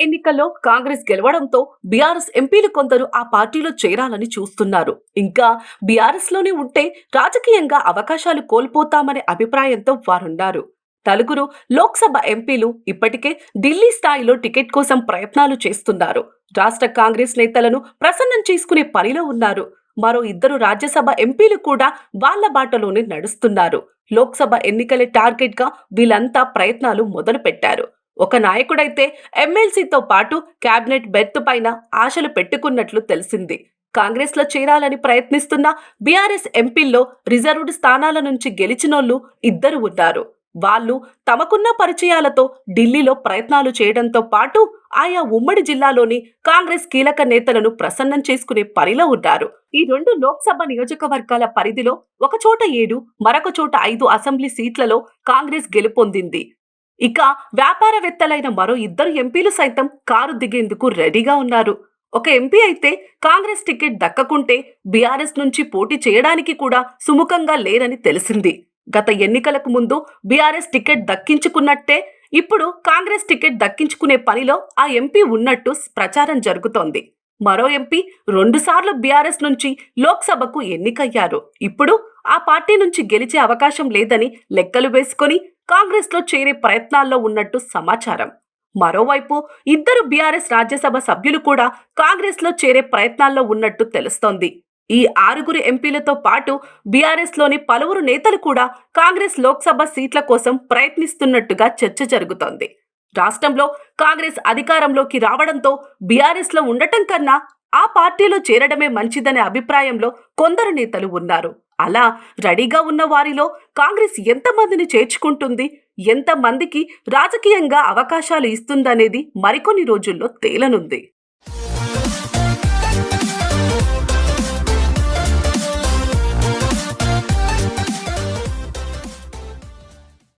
ఎన్నికల్లో కాంగ్రెస్ గెలవడంతో బీఆర్ఎస్ ఎంపీలు కొందరు ఆ పార్టీలో చేరాలని చూస్తున్నారు. ఇంకా బీఆర్ఎస్లోనే ఉంటే రాజకీయంగా అవకాశాలు కోల్పోతామనే అభిప్రాయంతో వారున్నారు. నలుగురు లోక్సభ ఎంపీలు ఇప్పటికే ఢిల్లీ స్థాయిలో టికెట్ కోసం ప్రయత్నాలు చేస్తున్నారు. రాష్ట్ర కాంగ్రెస్ నేతలను ప్రసన్నం చేసుకునే పనిలో ఉన్నారు. మరో ఇద్దరు రాజ్యసభ ఎంపీలు కూడా వాళ్ళ బాటలోనే నడుస్తున్నారు. లోక్సభ ఎన్నికలే టార్గెట్గా వీళ్ళంతా ప్రయత్నాలు మొదలుపెట్టారు. ఒక నాయకుడైతే ఎమ్మెల్సీతో పాటు కేబినెట్ బెర్త్ పైన ఆశలు పెట్టుకున్నట్లు తెలిసింది. కాంగ్రెస్లో చేరాలని ప్రయత్నిస్తున్న బీఆర్ఎస్ ఎంపీల్లో రిజర్వ్డ్ స్థానాల నుంచి గెలిచినోళ్ళు ఇద్దరు ఉన్నారు. వాళ్ళు తమకున్న పరిచయాలతో ఢిల్లీలో ప్రయత్నాలు చేయడంతో పాటు ఆయా ఉమ్మడి జిల్లాలోని కాంగ్రెస్ కీలక నేతలను ప్రసన్నం చేసుకునే పనిలో ఉన్నారు. ఈ రెండు లోక్సభ నియోజకవర్గాల పరిధిలో ఒకచోట ఏడు మరొక చోట ఐదు అసెంబ్లీ సీట్లలో కాంగ్రెస్ గెలుపొందింది. ఇక వ్యాపారవేత్తలైన మరో ఇద్దరు ఎంపీలు సైతం కారు దిగేందుకు రెడీగా ఉన్నారు. ఒక ఎంపీ అయితే కాంగ్రెస్ టికెట్ దక్కకుంటే బీఆర్ఎస్ నుంచి పోటీ చేయడానికి కూడా సుముఖంగా లేరని తెలిసింది. గత ఎన్నికలకు ముందు బీఆర్ఎస్ టికెట్ దక్కించుకున్నట్టే ఇప్పుడు కాంగ్రెస్ టికెట్ దక్కించుకునే పనిలో ఆ ఎంపీ ఉన్నట్టు ప్రచారం జరుగుతోంది. మరో ఎంపీ రెండుసార్లు బీఆర్ఎస్ నుంచి లోక్సభకు ఎన్నికయ్యారు. ఇప్పుడు ఆ పార్టీ నుంచి గెలిచే అవకాశం లేదని లెక్కలు వేసుకొని కాంగ్రెస్లో చేరే ప్రయత్నాల్లో ఉన్నట్టు సమాచారం. మరోవైపు ఇద్దరు బీఆర్ఎస్ రాజ్యసభ సభ్యులు కూడా కాంగ్రెస్లో చేరే ప్రయత్నాల్లో ఉన్నట్టు తెలుస్తోంది. ఈ ఆరుగురు ఎంపీలతో పాటు బీఆర్ఎస్లోని పలువురు నేతలు కూడా కాంగ్రెస్ లోక్సభ సీట్ల కోసం ప్రయత్నిస్తున్నట్టుగా చర్చ జరుగుతోంది. రాష్ట్రంలో కాంగ్రెస్ అధికారంలోకి రావడంతో బీఆర్ఎస్లో ఉండటం కన్నా ఆ పార్టీలో చేరడమే మంచిదనే అభిప్రాయంలో కొందరు నేతలు ఉన్నారు. అలా రెడీగా ఉన్న వారిలో కాంగ్రెస్ ఎంతమందిని చేర్చుకుంటుంది? ఎంతమందికి రాజకీయంగా అవకాశాలు ఇస్తుందనేది మరికొన్ని రోజుల్లో తేలనుంది.